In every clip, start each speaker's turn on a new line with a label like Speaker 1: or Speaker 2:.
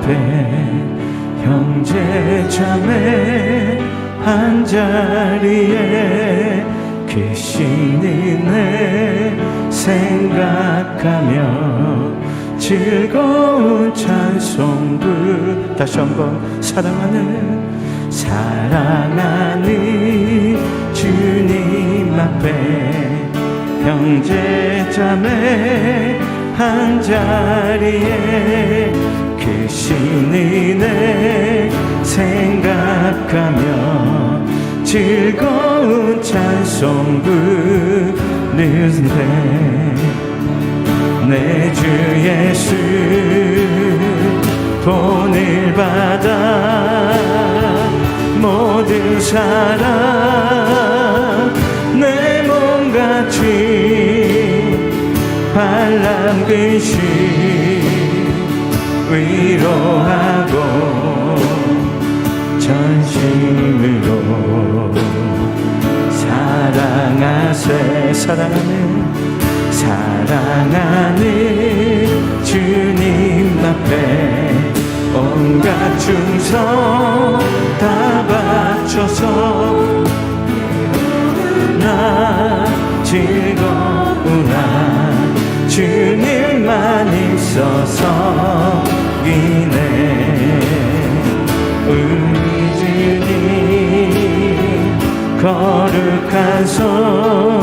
Speaker 1: 앞에 형제 자매 한 자리에 내 생각하며 즐거운 찬송 부 다시 한번 사랑하는 사랑하는 주님 앞에 형제 자매 한 자리에 계시니 내 생각하며 즐거운 찬송 부르는데 내 주 예수 본을 받아 모든 사랑 내 몸같이 반란 근심 위로하고 전심으로 사랑하세 사랑하는 사랑하는 주님 앞에 온갖 충성 다 바쳐서 나 즐거우나 주님만 있어서 거룩한 손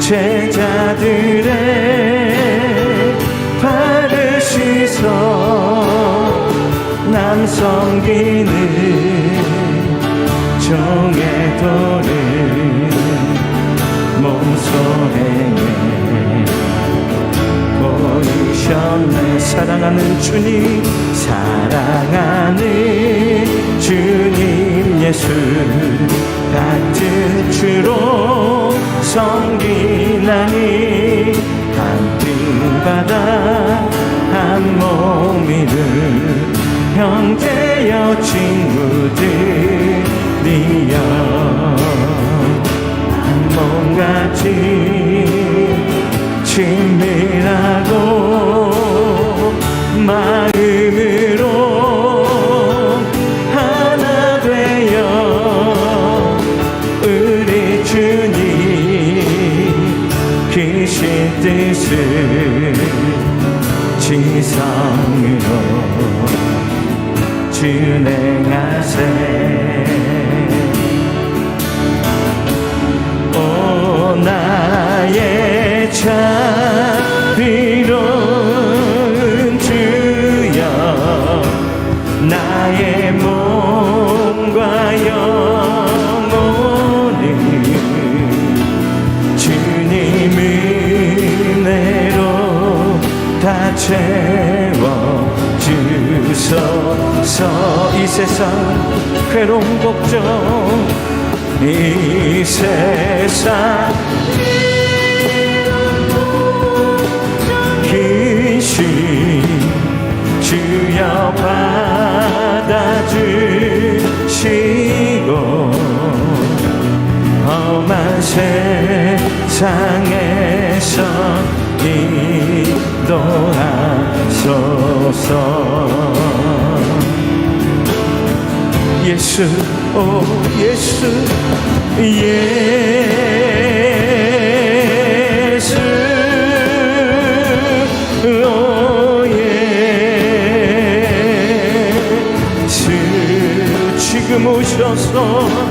Speaker 1: 제자들의 발을 씻어 난 섬기는 종의 도를 몸소행에 보이셨네. 사랑하는 주님 사랑하는 주님 예수 같은 주로 섬기나니 한뜻 바다 한 몸이를 형제여 친구들 이 세상 괴로운 걱정. 이 세상 귀신 주여 받아주시고 험한 세상에서 인도하소서 예수 오 예수 예수. 오 예수 지금 오셔서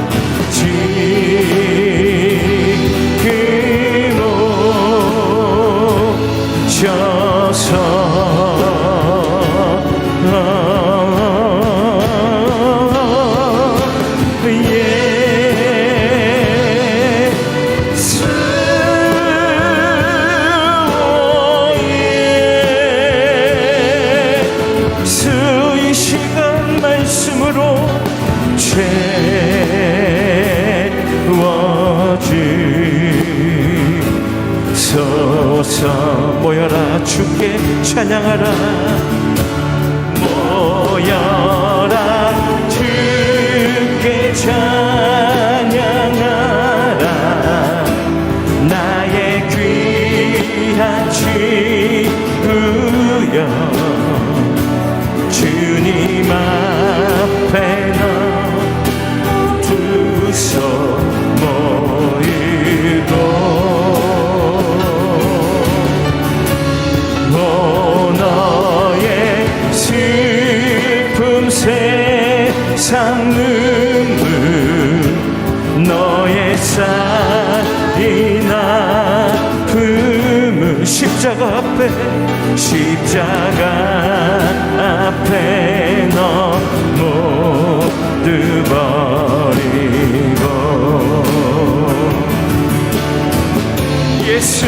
Speaker 1: 너의 쌀이나 품은 십자가 앞에 십자가 앞에 너 모두 버리고. 예수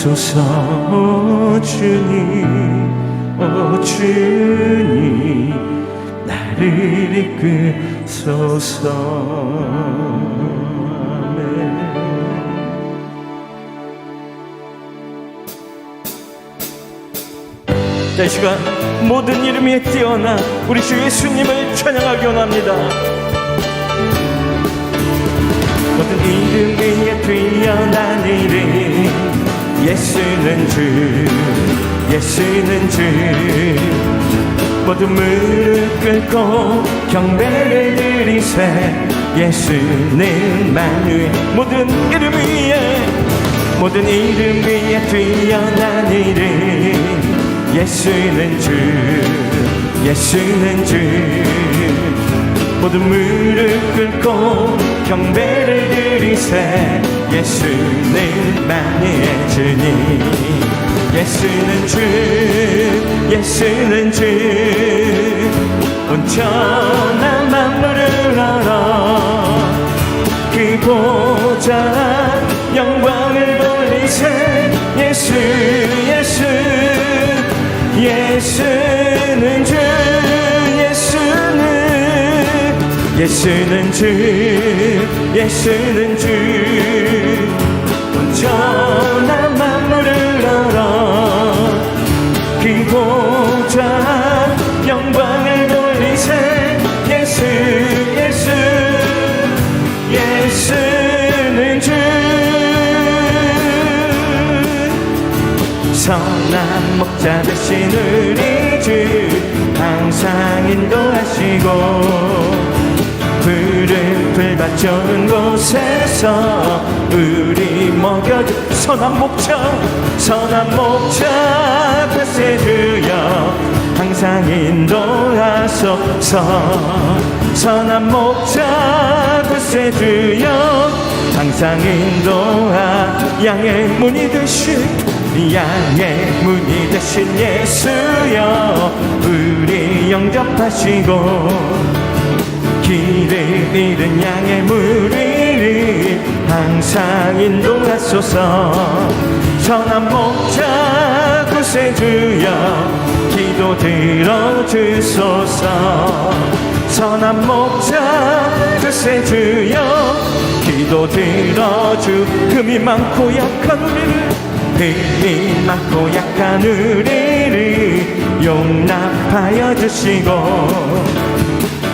Speaker 1: 이끄소서 오 주님 오 주님 나를 이끄소서 아멘. 자, 이 시간 모든 이름이 뛰어나 우리 주 예수님을 찬양하기 원합니다. 모든 이름 위에 뛰어난 이름 예수는 주 예수는 주. 모든 무릎 꿇고 경배를 드리세 예수는 만유의 모든 이름 위에 모든 이름 위에 뛰어난 이름. 예수는 주 예수는 주 모든 무릎 꿇고 경배를 드리세 예수는 만유의 주님 예수는 주 예수는 주. 온천한 만물을 알아. 그보자 영광을 돌리세 예수 예수. 예수는 주 예수는 주 예수는 주. 온전한 만물을 알아. 그보자 영광을 돌리세. 예수 예수 예수는 주. 선한 목자 되신 우리 주 항상 인도하시고 푸른 풀밭 좋은 곳에서 우리 먹여주 선한 목자 선한 목자 글쎄 주여 항상 인도하소서. 선한 목자 글쎄 주여 항상 인도하 양의 문이 되신 양의 문이 되신 예수여. 우리 영접하시고 길을 잃은 양의 무리를 항상 인도하소서. 선한 목자 구세주여 기도 들어주소서. 선한 목자 구세주여 기도 들어주. 금이 많고 약한 우리를 흠이 많고 약한 우리를 용납하여 주시고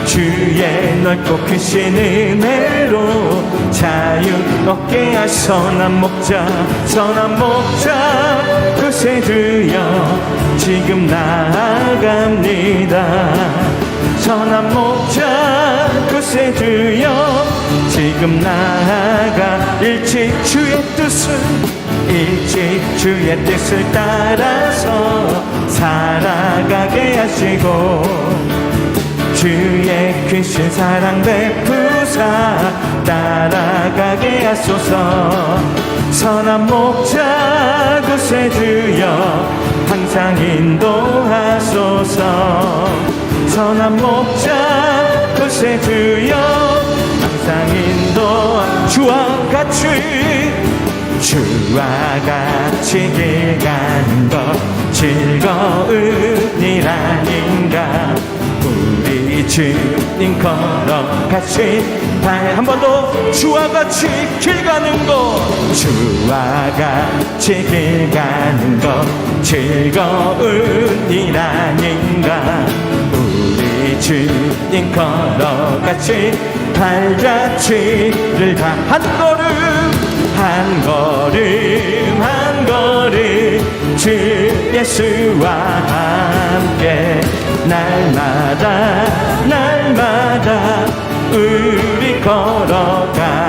Speaker 1: 주의 넓고 크신 은혜로 자유 얻게 할 선한 목자 선한 목자 그새 주여 지금 나아갑니다. 선한 목자 그새 주여 지금 나아가 일찍 주의 뜻을 일찍 주의 뜻을 따라서 살아가게 하시고 주의 크신 사랑 베푸사 따라가게 하소서. 선한 목자 구세 주여 항상 인도하소서. 선한 목자 구세 주여 항상 인도 주와 같이 주와 같이 길 가는 것 즐거운 일 아닌가 주님 걸어가시 한번 더 주와 같이 길 가는 것. 주와 같이 길 가는 것. 즐거운 일 아닌가 우리 주님 걸어가시 발자취를 다. 한 걸음 한 걸음 한 걸음. 주 예수와 함께 날마다 날마다 우리 걸어가리.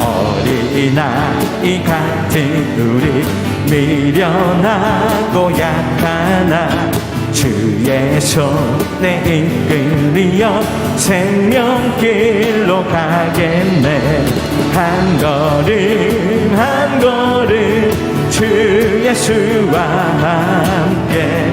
Speaker 1: 어린아이 같은 우리 미련하고 약하나 주의 손에 이끌리어 생명길로 가겠네. 한 걸음 한 걸음 주 예수와 함께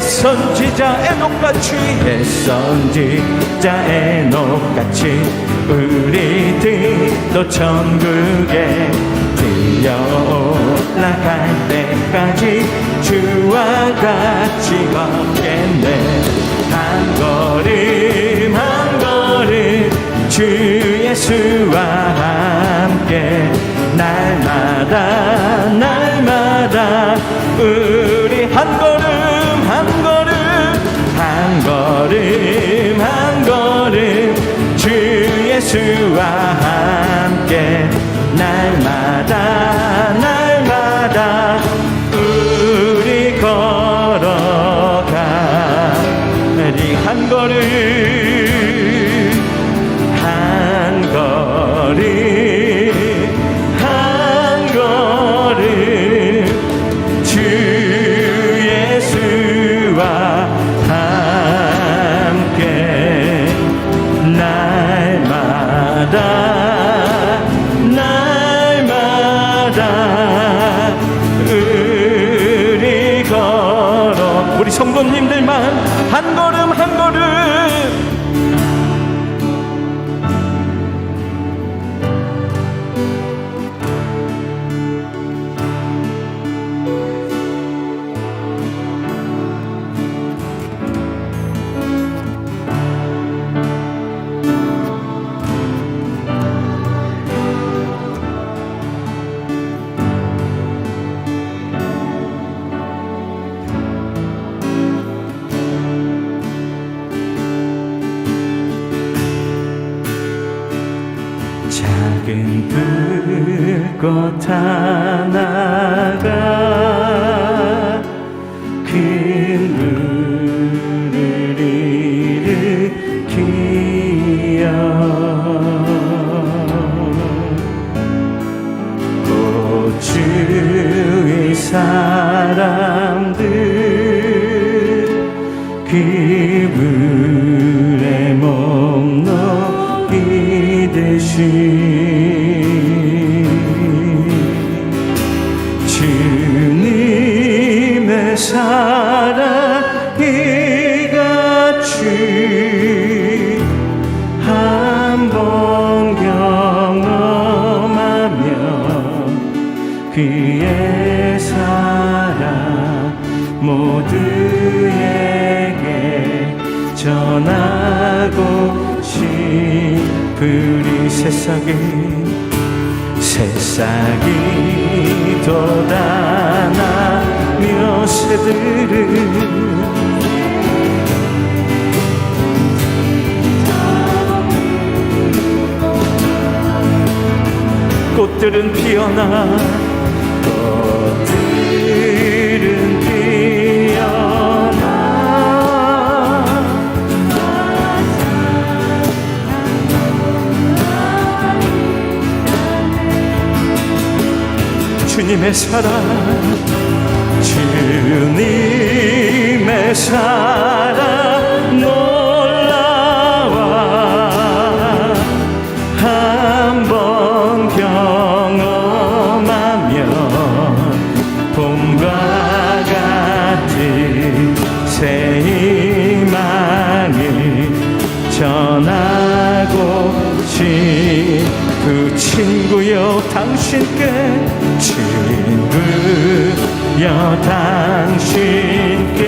Speaker 1: 선지자 에녹같이 옛 선지자 에녹같이 우리들도 천국에 들려 올라갈 때까지 주와 같이 걷겠네. 한 걸음 한 걸음 주 예수와 함께 날마다 예수와 함께 모두에게 전하고 싶으리 새싹이 새싹이 돋아나며 새들을 꽃들은 피어나 주님의 사랑 주님의 사랑 당신께.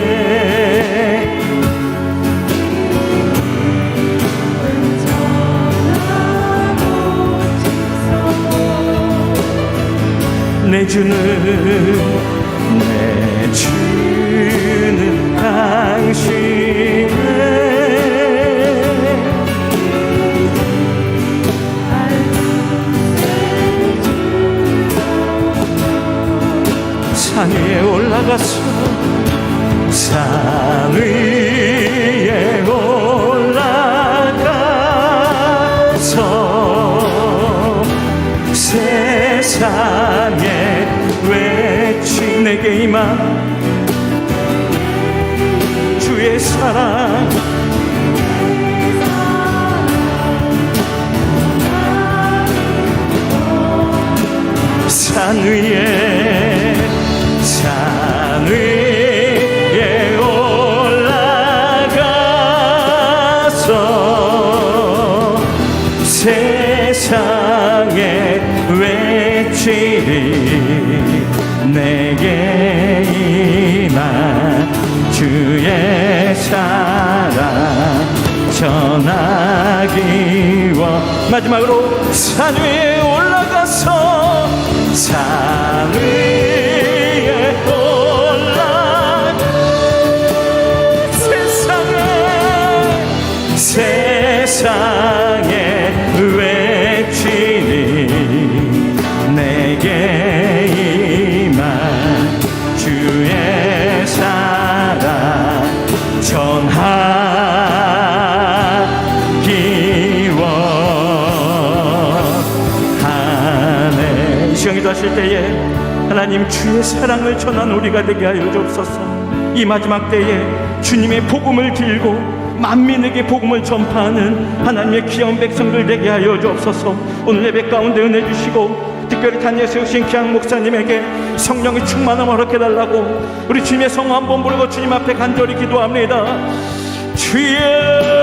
Speaker 1: 내 주는 올라가서 산 위에 올라가서 세상에 외치 내게 임한 주의 사랑. 산 위에 외치리 내게 임한 주의 사랑 전하기 원 마지막으로 산 위에 올라가서 산 위에 올라 세상에 세상 기도하실 때에 하나님 주의 사랑을 전한 우리가 되게 하여 주옵소서. 이 마지막 때에 주님의 복음을 들고 만민에게 복음을 전파하는 하나님의 귀한 백성들 되게 하여 주옵소서. 오늘 예배 가운데 은혜 주시고 특별히 단예 세우신 기양 목사님에게 성령의 충만함을 허락해달라고 우리 주님의 성호 한번 부르고 주님 앞에 간절히 기도합니다. 주여